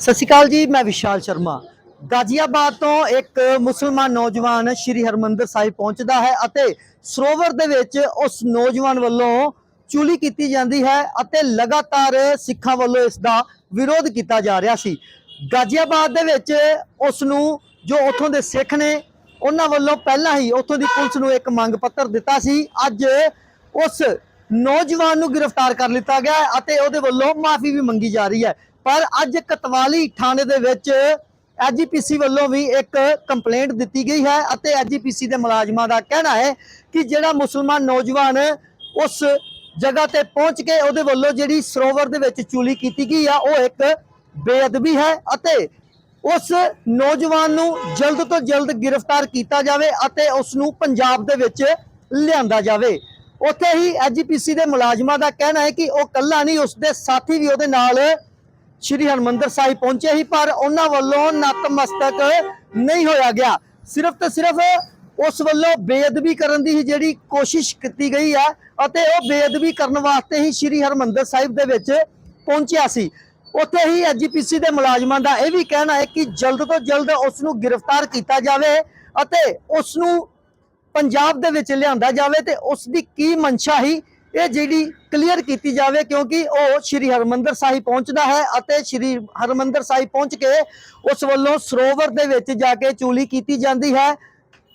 ਸਤਿ ਸ਼੍ਰੀ ਅਕਾਲ ਜੀ, ਮੈਂ ਵਿਸ਼ਾਲ ਸ਼ਰਮਾ। ਗਾਜ਼ੀਆਬਾਦ ਤੋਂ ਇੱਕ ਮੁਸਲਮਾਨ ਨੌਜਵਾਨ ਸ਼੍ਰੀ ਹਰਮੰਦਰ ਸਾਹਿਬ ਪਹੁੰਚਦਾ ਹੈ ਅਤੇ ਸਰੋਵਰ ਦੇ ਵਿੱਚ ਉਸ ਨੌਜਵਾਨ ਵੱਲੋਂ ਚੂਲੀ ਕੀਤੀ ਜਾਂਦੀ ਹੈ ਅਤੇ ਲਗਾਤਾਰ ਸਿੱਖਾਂ ਵੱਲੋਂ ਇਸ ਦਾ ਵਿਰੋਧ ਕੀਤਾ ਜਾ ਰਿਹਾ ਸੀ। ਗਾਜ਼ੀਆਬਾਦ ਦੇ ਵਿੱਚ ਉਸ ਨੂੰ ਜੋ ਉੱਥੋਂ ਦੇ ਸਿੱਖ ਨੇ, ਉਹਨਾਂ ਵੱਲੋਂ ਪਹਿਲਾਂ ਹੀ ਉੱਥੋਂ ਦੀ ਪੁਲਿਸ ਨੂੰ ਇੱਕ ਮੰਗ ਪੱਤਰ ਦਿੱਤਾ ਸੀ। ਅੱਜ ਉਸ ਨੌਜਵਾਨ ਨੂੰ ਗ੍ਰਿਫਤਾਰ ਕਰ ਲਿੱਤਾ ਗਿਆ ਅਤੇ ਉਹਦੇ ਵੱਲੋਂ ਮਾਫੀ ਵੀ ਮੰਗੀ ਜਾ ਰਹੀ ਹੈ। ਪਰ ਅੱਜ ਕਤਵਾਲੀ ਥਾਣੇ ਦੇ ਵਿੱਚ ਐਜੀਪੀਸੀ ਵੱਲੋਂ ਵੀ ਇੱਕ ਕੰਪਲੇਂਟ ਦਿੱਤੀ ਗਈ ਹੈ ਅਤੇ ਐਜੀਪੀਸੀ ਦੇ ਮੁਲਾਜ਼ਮਾਂ ਦਾ ਕਹਿਣਾ ਹੈ ਕਿ ਜਿਹੜਾ ਮੁਸਲਮਾਨ ਨੌਜਵਾਨ ਉਸ ਜਗ੍ਹਾ ਤੇ ਪਹੁੰਚ ਕੇ ਉਹਦੇ ਵੱਲੋਂ ਜਿਹੜੀ ਸਰੋਵਰ ਦੇ ਵਿੱਚ ਚੂਲੀ ਕੀਤੀ ਗਈ ਆ, ਉਹ ਇੱਕ ਬੇਅਦਬੀ ਹੈ ਅਤੇ ਉਸ ਨੌਜਵਾਨ ਨੂੰ ਜਲਦ ਤੋਂ ਜਲਦ ਗ੍ਰਿਫਤਾਰ ਕੀਤਾ ਜਾਵੇ ਅਤੇ ਉਸ ਨੂੰ ਪੰਜਾਬ ਦੇ ਵਿੱਚ ਲਿਆਂਦਾ ਜਾਵੇ। ਉੱਥੇ ਹੀ ਐਜੀਪੀਸੀ ਦੇ ਮੁਲਾਜ਼ਮਾਂ ਦਾ ਕਹਿਣਾ ਹੈ ਕਿ ਉਹ ਕੱਲਾ ਨਹੀਂ ਉਸ ਦੇ ਸਾਥੀ ਵੀ ਉਹਦੇ ਨਾਲ ਸ਼੍ਰੀ ਹਰਮੰਦਰ ਸਾਹਿਬ ਪਹੁੰਚੇ ਸੀ, ਪਰ ਉਹਨਾਂ ਵੱਲੋਂ ਨਤਮਸਤਕ ਨਹੀਂ ਹੋਇਆ ਗਿਆ। ਸਿਰਫ ਤੇ ਸਿਰਫ ਉਸ ਵੱਲੋਂ ਬੇਅਦਬੀ ਕਰਨ ਦੀ ਹੀ ਜਿਹੜੀ ਕੋਸ਼ਿਸ਼ ਕੀਤੀ ਗਈ ਹੈ ਅਤੇ ਉਹ ਬੇਅਦਬੀ ਕਰਨ ਵਾਸਤੇ ਹੀ ਸ਼੍ਰੀ ਹਰਮੰਦਰ ਸਾਹਿਬ ਦੇ ਵਿੱਚ ਪਹੁੰਚਿਆ ਸੀ। ਉੱਥੇ ਹੀ ਐਜੀਪੀਸੀ ਦੇ ਮੁਲਾਜ਼ਮਾਂ ਦਾ ਇਹ ਵੀ ਕਹਿਣਾ ਹੈ ਕਿ ਜਲਦ ਤੋਂ ਜਲਦ ਉਸ ਨੂੰ ਗ੍ਰਿਫਤਾਰ ਕੀਤਾ ਜਾਵੇ ਅਤੇ ਉਸ ਨੂੰ ਪੰਜਾਬ ਦੇ ਵਿੱਚ ਲਿਆਂਦਾ ਜਾਵੇ ਤੇ ਉਸ ਦੀ ਕੀ ਮਨਸ਼ਾ ਹੀ ਇਹ ਜਿਹੜੀ ਕਲੀਅਰ ਕੀਤੀ ਜਾਵੇ ਕਿਉਂਕਿ ਉਹ ਸ਼੍ਰੀ ਹਰਮੰਦਰ ਸਾਹਿਬ ਪਹੁੰਚਦਾ ਹੈ ਅਤੇ ਸ਼੍ਰੀ ਹਰਮੰਦਰ ਸਾਹਿਬ ਪਹੁੰਚ ਕੇ ਉਸ ਵੱਲੋਂ ਸਰੋਵਰ ਦੇ ਵਿੱਚ ਜਾ ਕੇ ਚੂਲੀ ਕੀਤੀ ਜਾਂਦੀ ਹੈ।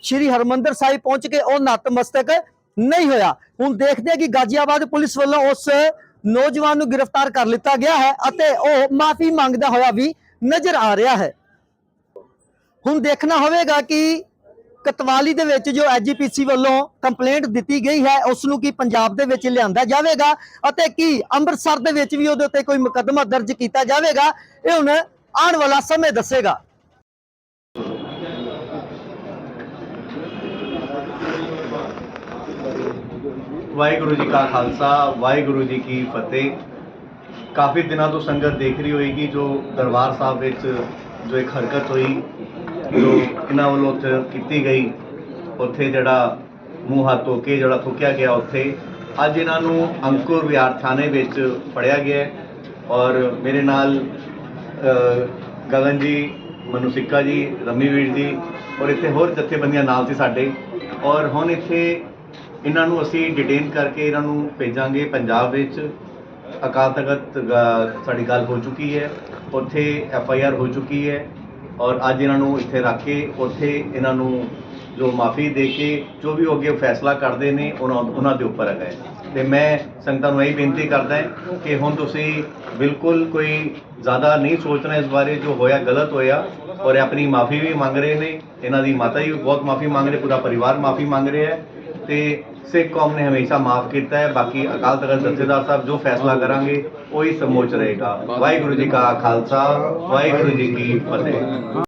ਸ਼੍ਰੀ ਹਰਮੰਦਰ ਸਾਹਿਬ ਪਹੁੰਚ ਕੇ ਉਹ ਨਤਮਸਤਕ ਨਹੀਂ ਹੋਇਆ। ਹੁਣ ਦੇਖਦੇ ਹਾਂ ਕਿ ਗਾਜ਼ੀਆਬਾਦ ਪੁਲਿਸ ਵੱਲੋਂ ਉਸ ਨੌਜਵਾਨ ਨੂੰ ਗ੍ਰਿਫਤਾਰ ਕਰ ਲਿੱਤਾ ਗਿਆ ਹੈ ਅਤੇ ਉਹ ਮਾਫੀ ਮੰਗਦਾ ਹੋਇਆ ਵੀ ਨਜ਼ਰ ਆ ਰਿਹਾ ਹੈ। ਹੁਣ ਦੇਖਣਾ ਹੋਵੇਗਾ ਕਿ ਕਤਵਾਲੀ ਦੇ ਵਿੱਚ ਜੋ ਐਜੀਪੀਸੀ ਵੱਲੋਂ ਕੰਪਲੇਂਟ ਦਿੱਤੀ ਗਈ ਹੈ ਉਸ ਨੂੰ ਕੀ ਪੰਜਾਬ ਦੇ ਵਿੱਚ ਲਿਆਂਦਾ ਜਾਵੇਗਾ? ਅਤੇ ਕੀ ਅੰਮ੍ਰਿਤਸਰ ਦੇ ਵਿੱਚ ਵੀ ਉਹਦੇ ਉੱਤੇ ਕੋਈ ਮੁਕੱਦਮਾ ਦਰਜ ਕੀਤਾ ਜਾਵੇਗਾ? ਇਹ ਹੁਣ ਆਉਣ ਵਾਲਾ ਸਮੇਂ ਦੱਸੇਗਾ। ਵਾਹਿਗੁਰੂ ਜੀ ਕਾ ਖਾਲਸਾ, ਵਾਹਿਗੁਰੂ ਜੀ ਕੀ ਫਤਿਹ। ਕਾਫੀ ਦਿਨਾਂ ਤੋਂ ਸੰਗਤ ਦੇਖ ਰਹੀ ਹੋਏਗੀ ਜੋ ਦਰਬਾਰ ਸਾਹਿਬ ਵਿੱਚ ਜੋ ਇੱਕ ਹਰਕਤ ਹੋਈ, ਜੋ ਇਹਨਾਂ ਵੱਲੋਂ ਉੱਥੇ ਕੀਤੀ ਗਈ, ਉੱਥੇ ਜਿਹੜਾ ਮੂੰਹ ਹੱਥ ਧੋ ਕੇ ਜਿਹੜਾ ਥੁੱਕਿਆ ਗਿਆ ਉੱਥੇ, ਅੱਜ ਇਹਨਾਂ ਨੂੰ ਅੰਕੁਰ ਵਿਹਾਰ ਥਾਣੇ ਵਿੱਚ ਫੜਿਆ ਗਿਆ ਔਰ ਮੇਰੇ ਨਾਲ ਗਗਨ ਜੀ, ਮਨੂ ਸਿੱਕਾ ਜੀ ਰਮੀ ਵੀਰ ਜੀ ਔਰ ਇੱਥੇ ਹੋਰ ਜਥੇਬੰਦੀਆਂ ਨਾਲ ਸੀ ਸਾਡੇ ਔਰ ਹੁਣ ਇੱਥੇ ਇਹਨਾਂ ਨੂੰ ਅਸੀਂ ਡਿਟੇਨ ਕਰਕੇ ਇਹਨਾਂ ਨੂੰ ਭੇਜਾਂਗੇ ਪੰਜਾਬ ਵਿੱਚ। ਅਕਾਲ ਤਖਤ ਸਾਡੀ ਗੱਲ ਹੋ ਚੁੱਕੀ ਹੈ ਉੱਥੇ ਐਫ ਆਈ ਆਰ ਹੋ ਚੁੱਕੀ ਹੈ ਔਰ ਅੱਜ ਇਹਨਾਂ ਨੂੰ ਇੱਥੇ ਰੱਖ ਕੇ ਉੱਥੇ ਇਹਨਾਂ ਨੂੰ ਜੋ ਮਾਫੀ ਦੇ ਕੇ ਜੋ ਵੀ ਅੱਗੇ ਫੈਸਲਾ ਕਰਦੇ ਨੇ, ਉਹਨਾਂ ਉਹਨਾਂ ਦੇ ਉੱਪਰ ਹੈਗਾ ਹੈ। ਤੇ ਮੈਂ ਸੰਗਤਾਂ ਨੂੰ ਇਹ ਬੇਨਤੀ ਕਰਦਾ ਹਾਂ ਕਿ ਹੁਣ ਤੁਸੀਂ ਬਿਲਕੁਲ ਕੋਈ ਜ਼ਿਆਦਾ ਨਹੀਂ ਸੋਚਣਾ ਇਸ ਬਾਰੇ, ਜੋ ਹੋਇਆ ਗਲਤ ਹੋਇਆ ਔਰ ਇਹ ਆਪਣੀ ਮਾਫੀ ਵੀ ਮੰਗ ਰਹੇ ਨੇ, ਇਹਨਾਂ ਦੀ ਮਾਤਾ ਜੀ ਬਹੁਤ ਮਾਫੀ ਮੰਗ ਰਹੇ, ਪੂਰਾ ਪਰਿਵਾਰ ਮਾਫੀ ਮੰਗ ਰਿਹਾ ਹੈ ਤੇ ਸਿੱਖ ਕੌਮ ਨੇ ਹਮੇਸ਼ਾ ਮਾਫ ਕੀਤਾ ਹੈ। ਬਾਕੀ ਅਕਾਲ ਤਖਤ ਜਥੇਦਾਰ ਸਾਹਿਬ ਜੋ ਫੈਸਲਾ ਕਰਾਂਗੇ, ਉਹੀ ਸਮੋਚ ਰਹੇਗਾ। ਵਾਹਿਗੁਰੂ ਜੀ ਕਾ ਖਾਲਸਾ, ਵਾਹਿਗੁਰੂ ਜੀ ਕੀ ਫਤਿਹ।